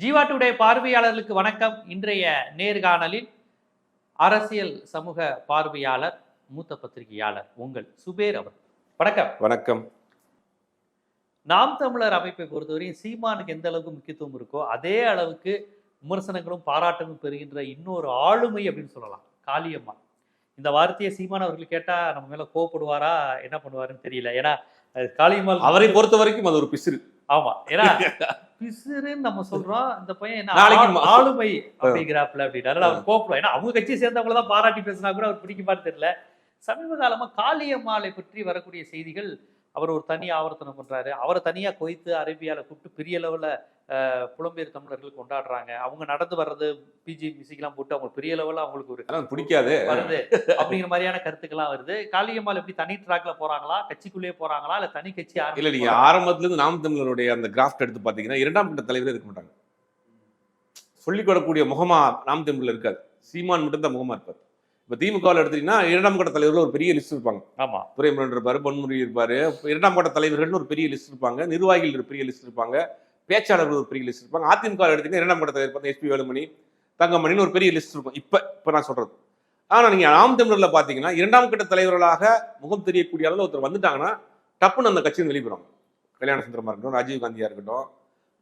Jeeva today பார்வையாளர்களுக்கு வணக்கம். இன்றைய நேர்காணலில் அரசியல் சமூக பார்வையாளர் மூத்த பத்திரிகையாளர் உங்கள் சுபேர் அவர். வணக்கம். வணக்கம். நாம் தமிழர் அமைப்பை பொறுத்தவரையும் சீமானுக்கு எந்த அளவுக்கு முக்கியத்துவம் இருக்கோ அதே அளவுக்கு விமர்சனங்களும் பாராட்டமும் பெறுகின்ற இன்னொரு ஆளுமை அப்படின்னு சொல்லலாம். காளியம்மா. இந்த வார்த்தையை சீமான் அவர்கள் கேட்டா நம்ம மேல கோவப்படுவாரா என்ன பண்ணுவாருன்னு தெரியல. ஏன்னா காளியம்மாள் அவரை பொறுத்த வரைக்கும் அது ஒரு பிசிறு. ஆமா. ஏன்னா பிசுறுன்னு நம்ம சொல்றோம். இந்த பையன் என்ன ஆளுமை அப்படிங்கிறாப்புல அப்படின்னாரு. அவர் கோப்பம் ஏன்னா அவங்க கட்சியை சேர்ந்தவங்கள தான் பாராட்டி பேசினா கூட அவர் பிடிக்குமான்னு தெரியல. சமீப காலமா காளியம்மாளை பற்றி வரக்கூடிய செய்திகள் அவர் ஒரு தனி ஆவர்த்தனம் பண்றாரு. அவரை தனியா கொய்த்து அரேபியால கூப்பிட்டு பெரிய லெவல்ல புலம்பெயர் தமிழர்கள் கொண்டாடுறாங்க. அவங்க நடந்து வர்றது பிஜி மியூசிக்லாம் போட்டு அவங்க பெரிய லெவல்ல அவங்களுக்கு ஒரு பிடிக்காது. வருது. அப்படிங்கிற மாதிரியான கருத்துக்கள்லாம் வருது. காளியம்மாள் எப்படி தனி ட்ராக்ல போறாங்களா? கட்சிக்குள்ளேயே போறாங்களா? இல்ல தனி கட்சி இல்ல ஆரம்பிச்சு நீங்க ஆரம்பத்துல இருந்து நாம் தமிழருடைய அந்த கிராஃப்ட் எடுத்து பாத்தீங்கன்னா இரண்டாம் கட்ட தலைவரே இருக்க மாட்டாங்க. சொல்லிக் கொள்ளக்கூடிய முகமா நாம் தமிழ்ல இருக்காது சீமான் மட்டும் தான் முகமா இருப்பார். இப்ப திமுகவில் எடுத்தீங்கன்னா இரண்டாம் கட்ட தலைவர்கள் ஒரு பெரிய லிஸ்ட் இருப்பாங்க. ஆமா. துரைமுருகன் இருப்பாரு பொன்முடி இருப்பாரு. இரண்டாம் கட்ட தலைவர்கள்னு ஒரு பெரிய லிஸ்ட் இருப்பாங்க. நிர்வாகிகள் ஒரு பெரிய லிஸ்ட் இருப்பாங்க. பேச்சாளர்கள் ஒரு பெரிய லிஸ்ட் இருப்பாங்க. அதிமுக ல எடுத்தீங்கன்னா இரண்டாம் கட்ட தலைவர் பார்த்தா எஸ்பி வேலுமணி தங்கமணின்னு ஒரு பெரிய லிஸ்ட் இருக்கும். இப்ப இப்ப நான் சொல்றது. ஆனா நீங்க நாம் தமிழர்ல பாத்தீங்கன்னா இரண்டாம் கட்ட தலைவர்களாக முகம் தெரியக்கூடிய அளவில் ஒருத்தர் வந்துட்டாங்கன்னா டப்புன்னு அந்த கட்சியில் வெளிப்படுவாங்க கல்யாண சுந்தரமா இருக்கட்டும் ராஜீவ் காந்தியா இருக்கட்டும்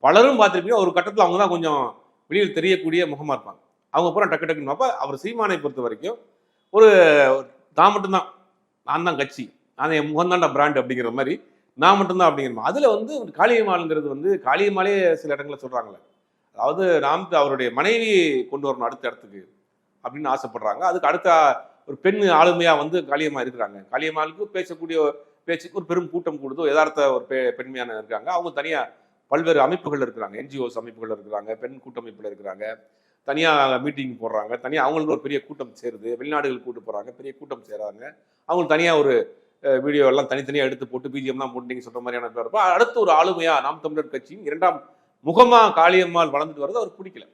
பலரும் பார்த்திருப்பீங்க. ஒரு கட்டத்தில் அவங்க தான் கொஞ்சம் வெளியில் தெரியக்கூடிய முகமா இருப்பாங்க. அவங்க பூரா டக்கு டக்குன்னு அப்ப அவர் சீமானை பொறுத்த வரைக்கும் ஒரு நான் மட்டும்தான். நான் தான் கட்சி. நான் என் முகந்தாண்டா பிராண்ட் அப்படிங்கிற மாதிரி நான் மட்டும்தான் அப்படிங்கிற மாதிரி. வந்து காளியம்மாளுங்கிறது வந்து காளியம்மாளே சில இடங்களில் சொல்கிறாங்களே அதாவது ராம் அவருடைய மனைவி கொண்டு வரணும் அடுத்த இடத்துக்கு அப்படின்னு ஆசைப்படுறாங்க. அதுக்கு அடுத்த ஒரு பெண் ஆளுமையாக வந்து காளியம்மா இருக்கிறாங்க. காளியம்மாளுக்கு பேசக்கூடிய பேச்சுக்கு ஒரு பெரும் கூட்டம் கொடுத்து யதார்த்த ஒரு பெ பெண்மையான இருக்காங்க. அவங்க தனியாக பல்வேறு அமைப்புகள் இருக்கிறாங்க. என்ஜிஓஸ் அமைப்புகள் இருக்கிறாங்க பெண் கூட்டமைப்பில் இருக்கிறாங்க. தனியாக மீட்டிங் போடுறாங்க. தனியாக அவங்களுக்கு ஒரு பெரிய கூட்டம் சேருது. வெளிநாடுகள் கூட்டு போகிறாங்க பெரிய கூட்டம் சேராங்க. அவங்களுக்கு தனியாக ஒரு வீடியோ எல்லாம் தனித்தனியாக எடுத்து போட்டு பிஜிஎம்லாம் போட்டு நீங்க மாதிரியான பேர் அடுத்து ஒரு ஆளுமையாக நாம் தமிழர் கட்சியின் இரண்டாம் முகமாக காளியம்மாள் வளர்ந்துட்டு வர்றது அவர் பிடிக்கல.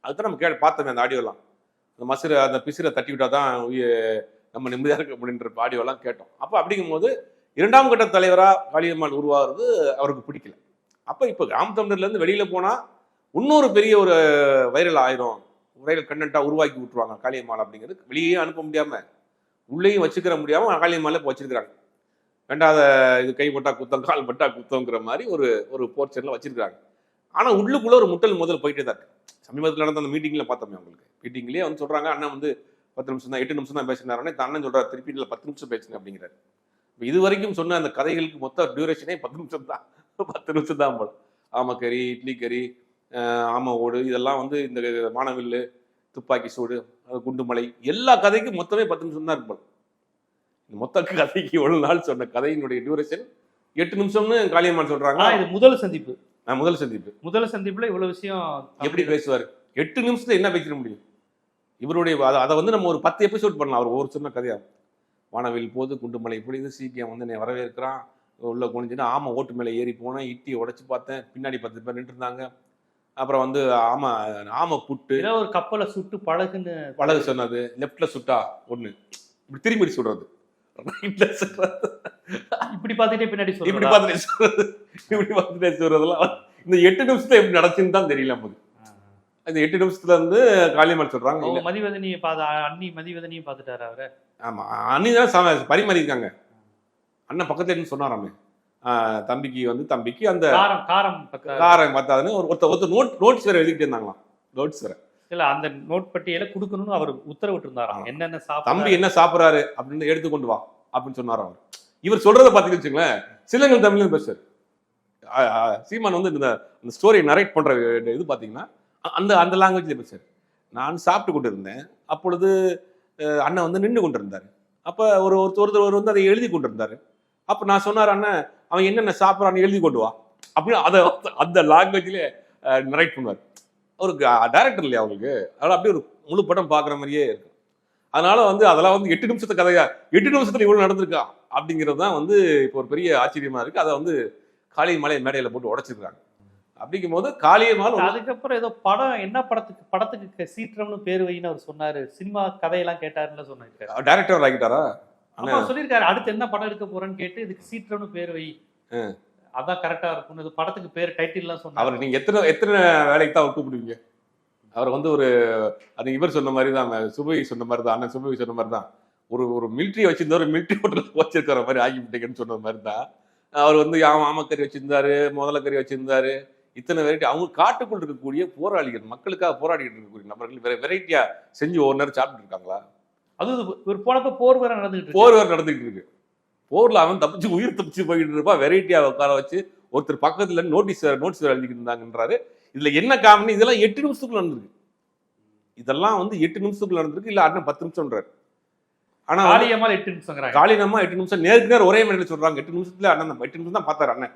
அதுதான் நம்ம கேட்டு பார்த்தோமே அந்த ஆடியோலாம் அந்த மசுரை அந்த பிசிரை தட்டி விட்டால் தான் உய- நம்ம நிம்மதியாக இருக்க அப்படின்ற ஆடியோலாம் கேட்டோம். அப்போ அப்படிங்கும்போது இரண்டாம் கட்ட தலைவராக காளியம்மாள் உருவாகிறது அவருக்கு பிடிக்கல. அப்போ இப்போ கிராம தமிழர்லேருந்து வெளியில் போனால் இன்னொரு பெரிய ஒரு வைரல் ஆயிரும். வைரல் கண்டென்ட்டாக உருவாக்கி விட்டுருவாங்க காளியம்மாள் அப்படிங்கிறது. வெளியே அனுப்ப முடியாமல் உள்ளேயும் வச்சுக்கிற முடியாமல் காளியம்மாளே இப்போ வச்சிருக்கிறாங்க. வேண்டாத இது கை பட்டா குத்தம் கால் பட்டா குத்தங்கிற மாதிரி ஒரு ஒரு போர்ச்சர்ல வச்சிருக்கிறாங்க. ஆனால் உள்ளுக்குள்ளே ஒரு முட்டல் முதல் போயிட்டே தான் இருக்கு. சமீபத்தில் நடந்த அந்த மீட்டிங்கில் பார்த்தோமே அவங்களுக்கு மீட்டிங்லேயே வந்து சொல்கிறாங்க அண்ணன் வந்து பத்து நிமிஷம் தான் எட்டு நிமிஷம் தான் பேசினாருன்னு அண்ணன் சொல்கிறார் திருப்பி இல்லை பத்து நிமிஷம் பேசுங்க அப்படிங்கிறாரு. இப்போ இது வரைக்கும் சொன்ன அந்த கதைகளுக்கு மொத்த டியூரேஷனே பத்து நிமிஷம் தான். பத்து நிமிஷம் தான் போல. ஆமக்கறி இட்லி கறி ஆமை ஓடு இதெல்லாம் வந்து இந்த மானவில்லு துப்பாக்கி சூடு குண்டுமலை எல்லா கதைக்கும் மொத்தமே பத்து நிமிஷம் தான் இருக்கும். மொத்த கதைக்கு எவ்வளவு நாள் சொன்ன கதையினுடைய டியூரேஷன் எட்டு நிமிஷம்னு காளியம்மான் சொல்றாங்க இது முதல் சந்திப்பு. நான் முதல் சந்திப்பு. முதல் சந்திப்புல இவ்வளவு விஷயம் எப்படி பேசுவார்? எட்டு நிமிஷத்துல என்ன பேசிட முடியும்? இவருடைய அதை வந்து நம்ம ஒரு பத்து எபிசோட் பண்ணலாம். அவர் ஒரு சொன்ன கதையா. வானவில் போது குண்டுமலை பொழிது சீக்கியம் வந்து என்னை வரவேற்கிறான். உள்ள குனிஞ்சுன்னு ஆமை ஓட்டு மேலே ஏறி போனேன். இட்டியை உடைச்சு பார்த்தேன். பின்னாடி பத்து பேர் நின்று இருந்தாங்க அப்புறம் வந்து ஆமை ஆமை புட்டு. ஏதோ ஒரு கப்பலை சுட்டு பழகுன்னு பழகு சொன்னது. லெஃப்ட்ல சுட்டா ஒண்ணு. இப்படி திரும்பி சொல்றது. ரைட்ல இப்படி பார்த்துட்டே பின்னாடி இப்படி சொல்றதா? பார்த்துட்டு சொல்றது. இப்படி பார்த்துட்டு சொல்றதெல்லாம் இந்த எட்டு நிமிஷத்துல எப்படி நடச்சுன்னு தான் தெரியல நமக்கு இந்த எட்டு நிமிஷத்துல இருந்து காளியம்மாள் சொல்றாங்க. மதிவதனியை பார்த்து அண்ணி மதிவதனியும் பார்த்துட்டாரு அவரு? ஆமா. அண்ணி தான் பரிமாறியிருக்காங்க. அண்ணன் பக்கத்துல இருந்து சொன்னாராமே. தம்பிக்கு வந்து தம்பிக்கு அந்த காரம் காரம் காரம் பார்த்தாதுன்னு ஒரு ஒருத்தர் ஒருத்தர் நோட் நோட்ஸ் வேற எழுதிட்டு இருந்தாங்களாம். நோட்ஸ் வேற. இல்ல அந்த நோட் பட்டியல குடுக்கணும்னு அவர் உத்தரவிட்டு இருந்தாராம். என்னென்ன தம்பி சாப்பிட்டு என்ன சாப்பிடுறாரு அப்படின்னு எடுத்து கொண்டு வா அப்படின்னு சொன்னார் அவர். இவர் சொல்றத பாத்தீங்கன்னு வச்சுங்களேன் சிலங்கள் ஆஹ் ஆஹ் சீமான் வந்து இந்த இந்த ஸ்டோரி நரேட் பண்ற இது பாத்தீங்கன்னா அ- அந்த அந்த லாங்குவேஜ்ல பேசுறாரு நான் சாப்பிட்டு கொண்டு இருந்தேன் அப்பொழுது அண்ணன் வந்து நின்று கொண்டு இருந்தாரு அப்ப ஒரு ஒருத்தர் ஒருத்தர் வந்து அதை எழுதி கொண்டு இருந்தாரு அப்ப நான் சொன்னார் அண்ணன் அவன் என்னென்ன சாப்பிட்றான்னு எழுதி கொண்டு வா. அப்படின்னு அதை அந்த லாங்குவேஜ்ல நரேட் பண்ணுவார். அவருக்கு டைரக்டர் இல்லையா அவங்களுக்கு? அதனால அப்படியே ஒரு முழு படம் பார்க்குற மாதிரியே இருக்கும் அதனால வந்து அதெல்லாம் வந்து எட்டு நிமிஷத்து கதையா எட்டு நிமிஷத்துல இவ்வளவு நடந்திருக்கா? அப்படிங்கிறது தான் வந்து இப்போ ஒரு பெரிய ஆச்சரியமா இருக்கு. அதை வந்து காளியமலை மேடையில போட்டு உடைச்சிருக்காங்க. அப்படிங்கும் போது காளியம்மாள் ஒரு- அதுக்கப்புறம் ஏதோ படம் என்ன படத்துக்கு படத்துக்கு சீற்றம்னு பேர் வைன்னு அவர் சொன்னாரு. சினிமா கதையெல்லாம் கேட்டாருன்னு சொன்னாரு. டைரக்டர் ஆகிட்டாரா? ஆமா சொல்லியிருக்காரு. அடுத்து என்ன படம் எடுக்க போறேன்னு கேட்டு இதுக்கு சீற்றம்னு பேர் வை. அதான் கரெக்டா இருக்கும் இது படத்துக்கு பேர் டைட்டில்லாம் சொன்னாங்க அவர் நீங்க எத்தனை எத்தனை வேலைக்கு தான் கூப்பிடுவீங்க அவர் வந்து ஒரு அது இவர் சொன்ன மாதிரி தான் சுபவி சொன்ன மாதிரி தான் அண்ணன் சுபவி சொன்ன மாதிரி தான் ஒரு ஒரு மிலிட்ரி வச்சிருந்தவர் மிலிட்ரி ஹோட்டல் வச்சிருக்கிற மாதிரி ஆகிவிட்டேங்கன்னு சொன்ன மாதிரி தான் அவர் வந்து ஆமா ஆமக்கறி வச்சிருந்தாரு முதலக்கறி வச்சிருந்தாரு. இத்தனை வெரைட்டி அவங்க காட்டுக்குள் இருக்கக்கூடிய போராளிகள் மக்களுக்காக போராடிட்டு இருக்கக்கூடிய நபர்கள் வெரைட்டியா செஞ்சு ஒரு நேரம் சாப்பிட்டு இருக்காங்களா? அது ஒரு போனப்ப போர் வேற நடந்துகிட்டு போர் வேற நடந்துகிட்டு இருக்கு. போர்ல அவன் தப்பிச்சு உயிர் தப்பிச்சு போயிட்டு இருப்பான் வெரைட்டியா உட்கார வச்சு ஒருத்தர் பக்கத்துல நோட்டீஸ் நோட்டீஸ் எழுதிக்கிட்டு இருந்தாங்கன்றாரு. இதுல என்ன காரணம்? இதெல்லாம் எட்டு நிமிஷத்துக்குள்ள நடந்திருக்கு. இதெல்லாம் வந்து எட்டு நிமிஷத்துக்குள்ள நடந்திருக்கு. இல்ல அண்ணன் பத்து நிமிஷம்ன்றாரு ஆனா வந்து காளியம்மாள் எட்டு நிமிஷங்கிறாங்க. காலினம்மா எட்டு நிமிஷம். நேருக்கு நேர் ஒரே மாதிரி சொல்றாங்க. எட்டு நிமிஷத்துல அண்ணன் எட்டு நிமிஷம் தான் பார்த்தாரு அண்ணன்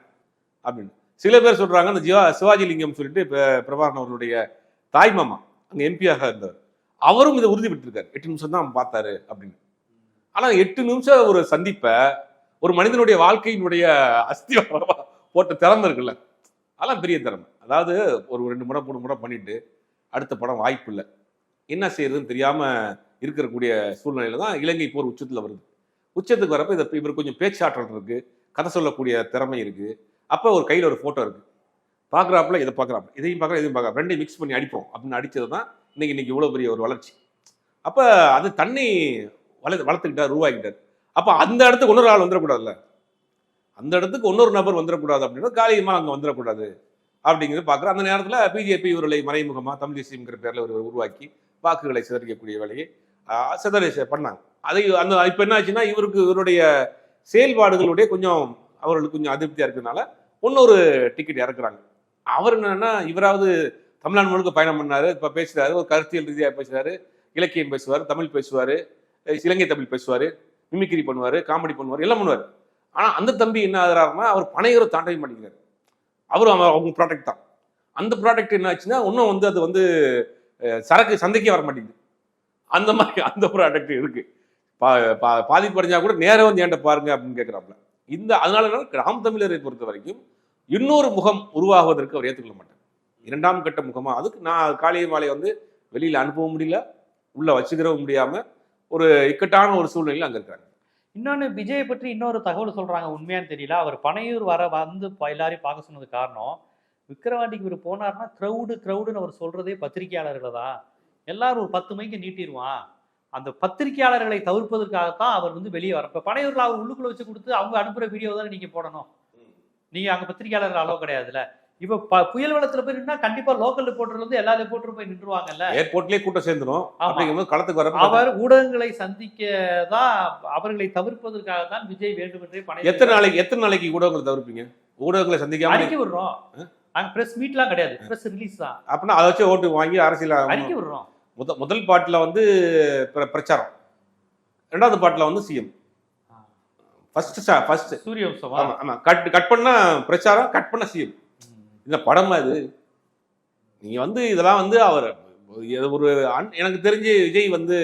அப்படின்னு. சில பேர் சொல்றாங்க அந்த ஜிவா சிவாஜி லிங்கம் சொல்லிட்டு பிரபாகரன் அவர்களுடைய தாய் மாமா அங்க எம்பியாக இருந்தவர் அவரும் இதை உறுதிப்பட்டிருக்காரு எட்டு நிமிஷம் தான் பார்த்தாரு அப்படின்னு. ஆனால் எட்டு நிமிஷம் ஒரு சந்திப்பை ஒரு மனிதனுடைய வாழ்க்கையினுடைய அஸ்திவாரமா போட்ட திறமை இருக்குல்ல. அதெல்லாம் பெரிய திறமை. அதாவது ஒரு ரெண்டு முறை மூணு முறை பண்ணிட்டு அடுத்த படம் வாய்ப்பு இல்லை. என்ன செய்யறதுன்னு தெரியாமல் இருக்கக்கூடிய சூழ்நிலையில தான் இலங்கை போர் உச்சத்தில் வருது. உச்சத்துக்கு வரப்போ இதை இவர் கொஞ்சம் பேச்சாற்றல் இருக்கு கதை சொல்லக்கூடிய திறமை இருக்கு. அப்போ ஒரு கையில் ஒரு ஃபோட்டோ இருக்கு. பார்க்குறாப்புல இதை பார்க்குறாப்புல இதையும் பார்க்கற இதையும் பார்க்கற ரெண்டையும் மிக்ஸ் பண்ணி அடிப்போம் அப்படின்னு அடித்தது தான் இன்னைக்கு இன்னைக்கு இவ்வளவு பெரிய ஒரு வளர்ச்சி. அப்ப அது தண்ணி வள வளர்த்துக்கிட்டார் உருவாக்கிட்டார் அப்ப அந்த இடத்துக்கு இன்னொரு ஆள் வந்துடக்கூடாதுல்ல? அந்த இடத்துக்கு இன்னொரு நபர் வந்துடக்கூடாது அப்படின்னா காலியமா அங்க வந்துடக்கூடாது அப்படிங்கிறது பார்க்குறோம் அந்த நேரத்தில் பிஜேபி இவர்களை மறைமுகமாக தமிழ் தேசியம்ங்கிற பேரில் ஒரு உருவாக்கி வாக்குகளை சிதறிக்கக்கூடிய வேலையை சிதறி பண்ணாங்க. அதை அந்த இப்போ என்ன ஆச்சுன்னா இவருக்கு இவருடைய செயல்பாடுகளுடைய கொஞ்சம் அவர்களுக்கு கொஞ்சம் அதிருப்தியாக இருக்கிறதுனால இன்னொரு டிக்கெட் இறக்குறாங்க. அவர் என்னன்னா இவராவது தமிழ்நாடு முழுக்க பயணம் பண்ணார். இப்போ பேசுகிறாரு ஒரு கருத்தியல் ரீதியாக பேசுகிறாரு இலக்கியம் பேசுவார் தமிழ் பேசுவார் இலங்கை தமிழ் பேசுவார் மிமிக்ரி பண்ணுவார் காமெடி பண்ணுவார் எல்லாம் பண்ணுவார். ஆனால் அந்த தம்பி என்ன ஆகுறாருன்னா அவர் பனையரை தாண்டவே மாட்டேங்கிறார். அவரும் அவங்க ப்ராடக்ட் தான். அந்த ப்ராடக்ட் என்ன ஆச்சுன்னா இன்னும் வந்து அது வந்து சரக்கு சந்தைக்கே வர மாட்டேங்குது. அந்த மாதிரி அந்த ப்ராடக்ட் இருக்கு. பா பா- பாதிப்பு கூட நேரம் வந்து ஏன்ட்ட பாருங்க அப்படின்னு கேட்குறாப்புல இந்த அதனால என்ன, தமிழரை பொறுத்த வரைக்கும் இன்னொரு முகம் உருவாகுவதற்கு அவர் ஏற்றுக்கொள்ள மாட்டார். இரண்டாம் கட்ட முகமா அதுக்கு நான் காளிய மாலை வந்து வெளியில அனுப்பவும் முடியல உள்ள வச்சுக்கிறவும் முடியாம ஒரு இக்கட்டான ஒரு சூழ்நிலையில் அங்க இருக்கிறாங்க. இன்னொன்னு விஜயை பற்றி இன்னொரு தகவல் சொல்றாங்க உண்மையான்னு தெரியல. அவர் பனையூர் வர வந்து எல்லாரையும் பார்க்க சொன்னது காரணம் விக்கிரவாண்டிக்கு இவர் போனார்னா க்ரௌடு க்ரௌடுன்னு அவர் சொல்றதே பத்திரிகையாளர்களை தான். எல்லாரும் ஒரு பத்து மைக்கு நீட்டிடுவான். அந்த பத்திரிகையாளர்களை தவிர்ப்பதற்காகத்தான் அவர் வந்து வெளியே வர. இப்ப பனையூர்ல அவர் உள்ளுக்குள்ள வச்சு கொடுத்து அவங்க அனுப்புற வீடியோ தானே நீங்க போடணும். நீங்க அங்க பத்திரிகையாளர் அளவு கிடையாதுல்ல. இப்ப புயல் வெள்ளத்துல போய் நின்னா கண்டிப்பா லோக்கல் ரிப்போர்ட்டர்ல இருந்து எல்லா ரிப்போர்ட்டரும் போய் நின்றுவாங்கல்ல ஏர்போர்ட்லயே கூட்டம் சேர்ந்துடும். அப்படிங்கும்போது களத்துக்கு வர அவர் ஊடகங்களை சந்திக்க தான் அவர்களை தவிர்ப்பதற்காக தான் விஜய் வேண்டுமென்றே பனை எத்தனை நாளைக்கு எத்தனை நாளைக்கு ஊடகங்களை தவிர்ப்பீங்க? ஊடகங்களை சந்திக்காம அறிக்கை விடுறோம். அங்க பிரஸ் மீட்லாம் கிடையாது. பிரஸ் ரிலீஸ் தான். அப்படின்னா அதை வச்சு ஓட்டு வாங்கி அரசியல் அறிக்கை விடுறோம். முத முதல் பாட்டுல வந்து பிர- பிரச்சாரம். ரெண்டாவது பாட்டுல வந்து சிஎம் ஃபர்ஸ்ட் ஃபர்ஸ்ட் சூரிய வம்சமா? ஆமா ஆமா. கட் கட் பண்ணா பிரச்சாரம் கட் பண்ண சிஎம் இந்த படமா இது நீங்கள் வந்து இதெல்லாம் வந்து அவர் ஒரு அன்- எனக்கு தெரிஞ்சு விஜய் வந்து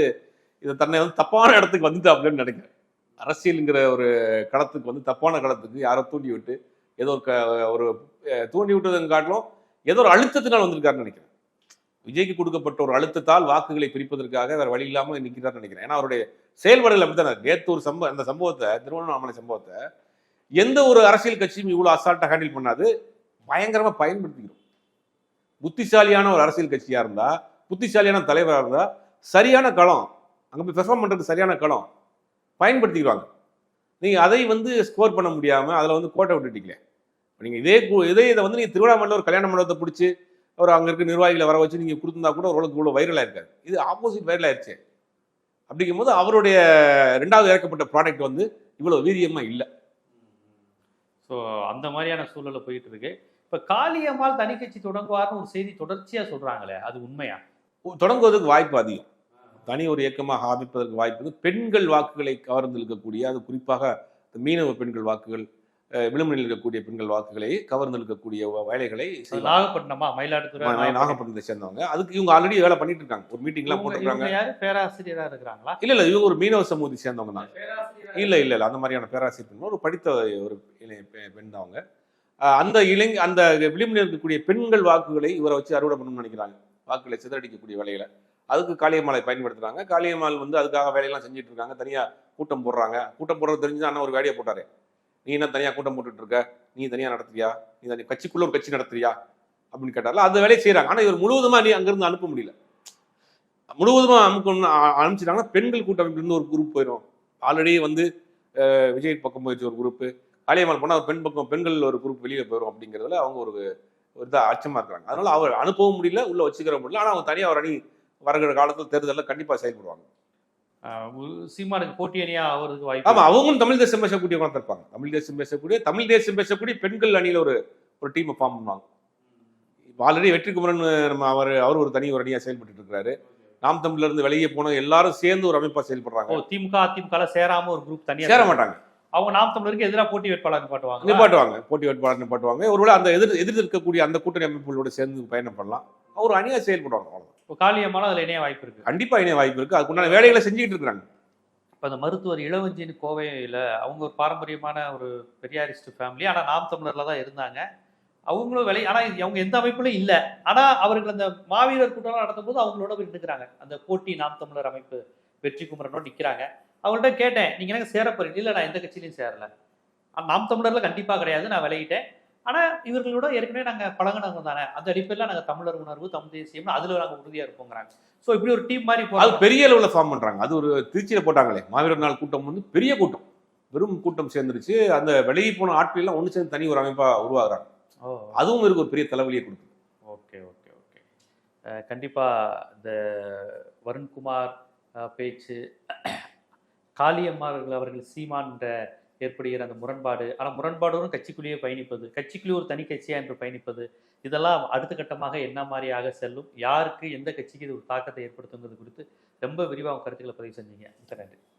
இதை தன்னை வந்து தப்பான இடத்துக்கு வந்துட்டாப்லன்னு நினைக்கிறேன். அரசியலுங்கிற ஒரு களத்துக்கு வந்து தப்பான களத்துக்கு யாரோ தூண்டி விட்டு ஏதோ ஒரு க- ஒரு தூண்டி விட்டதுன்னு காட்டிலும் ஏதோ ஒரு அழுத்தத்தினால் வந்திருக்காருன்னு நினைக்கிறேன். விஜய்க்கு கொடுக்கப்பட்ட ஒரு அழுத்தத்தால் வாக்குகளை பிரிப்பதற்காக வேறு வழி இல்லாமல் நிற்கிறார்னு நினைக்கிறேன். ஏன்னா அவருடைய செயல்பாடுகள் அப்படித்தான் நேற்று ஒரு சம்பவம் அந்த சம்பவத்தை திருவண்ணாமலை சம்பவத்தை எந்த ஒரு அரசியல் கட்சியும் இவ்வளோ அசால்ட்டாக ஹேண்டில் பண்ணாது. பயங்கரமாக பயன்படுத்திக்கிறோம். புத்திசாலியான ஒரு அரசியல் கட்சியாக இருந்தால் புத்திசாலியான தலைவராக இருந்தால் சரியான களம் அங்கே போய் பெர்ஃபார்ம் பண்ணுறதுக்கு சரியான களம் பயன்படுத்திக்கிறாங்க நீங்கள் அதை வந்து ஸ்கோர் பண்ண முடியாமல் அதில் வந்து கோட்டை விட்டுட்டீங்களே. நீங்கள் இதே இதே இதை வந்து நீங்கள் திருவிழாமலையில் ஒரு கல்யாண மண்டபத்தை பிடிச்சி ஒரு அங்கே இருக்க நிர்வாகிகளை வர வச்சு நீங்கள் கொடுத்துருந்தா கூட ஓரளவுக்கு இவ்வளோ வைரலாக இருக்காது இது ஆப்போசிட் வைரல் அப்படிங்கும் அப்படிங்கும்போது அவருடைய ரெண்டாவது இறக்கப்பட்ட ப்ராடக்ட் வந்து இவ்வளோ வீரியமாக இல்லை. ஸோ அந்த மாதிரியான சூழல்ல போயிட்டு இருக்கு. இப்ப காளியம்மாள் தனி கட்சி தொடங்குவார்னு ஒரு செய்தி தொடர்ச்சியா சொல்றாங்களே அது உண்மையா? தொடங்குவதற்கு வாய்ப்பு அதிகம். தனி ஒரு இயக்கமாக ஆரம்பிப்பதற்கு வாய்ப்பு. பெண்கள் வாக்குகளை கவர்ந்து இழுக்கக்கூடிய அது குறிப்பாக மீனவ பெண்கள் வாக்குகள் அஹ், விளிம்புநிலையில் இருக்கக்கூடிய பெண்கள் வாக்குகளை கவர்ந்து இழுக்கக்கூடிய வ- வேலைகளை. நாகப்பட்டினமா? மயிலாடுதுறை. நாகப்பட்டினத்தை சேர்ந்தவங்க. அதுக்கு இவங்க ஆல்ரெடி வேலை பண்ணிட்டு இருக்காங்க ஒரு மீட்டிங்லாம் இவங்க- போட்டிருக்காங்க. பேராசிரியரா இருக்கிறாங்களா? இல்ல இல்ல இவங்க ஒரு மீனவ சமூகத்தை சேர்ந்தவங்க தான். இல்ல இல்ல இல்ல அந்த மாதிரியான பேராசிரியர் பெண் ஒரு படித்த ஒரு பெண் தான் அவங்க. அந்த இளைஞ அந்த விளிம்பில் இருக்கக்கூடிய பெண்கள் வாக்குகளை இவரை வச்சு அறுவடை பண்ணணும்னு நினைக்கிறாங்க. வாக்குகளை சிதறடிக்கக்கூடிய வேலையில. அதுக்கு காளியம்மாளை பயன்படுத்துறாங்க. காளியம்மாள் வந்து அதுக்காக வேலையெல்லாம் செஞ்சுட்டு இருக்காங்க. தனியா கூட்டம் போடுறாங்க. கூட்டம் போடுறது தெரிஞ்சு அண்ணன் ஒரு வேலையை போட்டாரு. நீ என்ன தனியா கூட்டம் போட்டுட்டு இருக்க? நீ தனியா நடத்துறியா? நீ தனி கட்சிக்குள்ள ஒரு கட்சி நடத்துறியா? அப்படின்னு கேட்டாலும் அந்த வேலையை செய்கிறாங்க ஆனா இவர் முழுவதுமா நீ அங்கிருந்து அனுப்ப முடியல. முழுவதுமா அனுப்பணும்னு அனுப்பிச்சிட்டாங்கன்னா பெண்கள் கூட்டமைப்புல இருந்து ஒரு குரூப் போயிடும் ஆல்ரெடி வந்து விஜய் பக்கம் போயிடுச்சு ஒரு குரூப்பு காளியம்மாள் போனா ஒரு பெண் பக்கம் பெண்கள் ஒரு குரூப் வெளியில போயிடும் அப்படிங்கிறதுல அவங்க ஒரு ஒரு இதா அச்சமா இருக்காங்க. அதனால அவர் அனுப்பவும் முடியல உள்ள வச்சுக்கிற முடியல. ஆனா அவங்க தனியா ஒரு அணி வருகிற காலத்துல தேர்தலில் கண்டிப்பா செயல்படுவாங்க. சீமானுக்கு போட்டி அணியா அவருக்கு ஆமா வாய்ப்பு அவங்களும் தமிழ் தேசம் பேசக்கூடியவங்க தான் இருப்பாங்க தமிழ் தேசம் பேசக்கூடிய தமிழ் தேசம் பேசக்கூடிய பெண்கள் அணியில ஒரு ஒரு டீமை ஃபார்ம் பண்ணுவாங்க. ஆல்ரெடி வெற்றி குமரன் நம்ம அவர் அவர் ஒரு தனி ஒரு அணியா செயல்பட்டு இருக்காரு நாம் தமிழ்ல இருந்து வெளியே போன எல்லாரும் சேர்ந்து ஒரு அமைப்பா செயல்படுறாங்க. திமுக அதிமுக சேராம ஒரு குரூப் தனியா சேர மாட்டாங்க. அவங்க நாம் தமிழருக்கு எதிராக போட்டி வேட்பாளர் பாட்டுவாங்க நிப்பாட்டுவாங்க. போட்டி வேட்பாளர் நிப்பாட்டுவாங்க. ஒருவேளை அந்த எதிர் எதிர் இருக்கக்கூடிய அந்த கூட்டணி அமைப்புகளோட சேர்ந்து பயணம் பண்ணலாம். ஒரு அணியா செயல்படுவாங்க அவ்வளவுதான். இப்போ காளியம்மாலும் அதுல இணைய வாய்ப்பு இருக்கு. கண்டிப்பா இணைய வாய்ப்பு இருக்கு. அதுக்குண்டான வேலைகளை செஞ்சுக்கிட்டு இருக்காங்க இப்போ அந்த மருத்துவர் இளவஞ்சின்னு கோவையில் அவங்க ஒரு பாரம்பரியமான ஒரு பெரியாரிஸ்ட் ஃபேமிலி ஆனால் நாம் தமிழர்ல தான் இருந்தாங்க. அவங்களும் விலை ஆனால் அவங்க எந்த அமைப்புலையும் இல்லை. ஆனால் அவர்கள் அந்த மாவீரர் கூட்டம் நடத்தும் போது அவங்களோட போய் நின்றுக்கிறாங்க அந்த போட்டி நாம் தமிழர் அமைப்பு வெற்றி குமரனோட நிற்கிறாங்க அவங்கள்ட்ட கேட்டேன் நீங்கள் எனக்கு சேர போறீங்க. இல்லை நான் எந்த கட்சியிலையும் சேரல. நாம் தமிழர்ல கண்டிப்பாக கிடையாது நான் விலகிட்டேன். ஆனால் இவர்களோட ஏற்கனவே நாங்கள் பழகினவங்க தானே. அந்த அடிப்படையில் நாங்கள் தமிழர் உணர்வு தமிழ் தேசியம் அதில் நாங்கள் உறுதியாக இருப்போங்கிறாங்க. ஸோ இப்படி ஒரு டீம் மாதிரி அது பெரிய அளவுல ஃபார்ம் பண்றாங்க. அது ஒரு திருச்சியில போட்டாங்களே. மாவீரர் நாள் கூட்டம் வந்து பெரிய கூட்டம். வெறும் கூட்டம் சேர்ந்துருச்சு. அந்த வெளியே போன ஆட்கள் எல்லாம் ஒன்று சேர்ந்து தனி ஒரு அமைப்பா உருவாகுறாங்க. ஓ. அதுவும் இவருக்கு ஒரு பெரிய தலைவலியை கொடுக்குது. Okay okay okay. அஹ் கண்டிப்பா இந்த வருண்குமார் பேச்சு காளியம்மார்கள் அவர்கள் சீமான்ற ஏற்படுகிற அந்த முரண்பாடு. ஆனால் முரண்பாடோடும் கட்சிக்குள்ளேயே பயணிப்பது கட்சிக்குள்ளேயே ஒரு தனி கட்சியா என்று பயணிப்பது இதெல்லாம் அடுத்த கட்டமாக என்ன மாதிரியாக செல்லும் யாருக்கு எந்த கட்சிக்கு இது ஒரு தாக்கத்தை ஏற்படுத்துங்கிறது குறித்து ரொம்ப விரிவாக கருத்துக்களை பதிவு செஞ்சீங்க. நன்றி.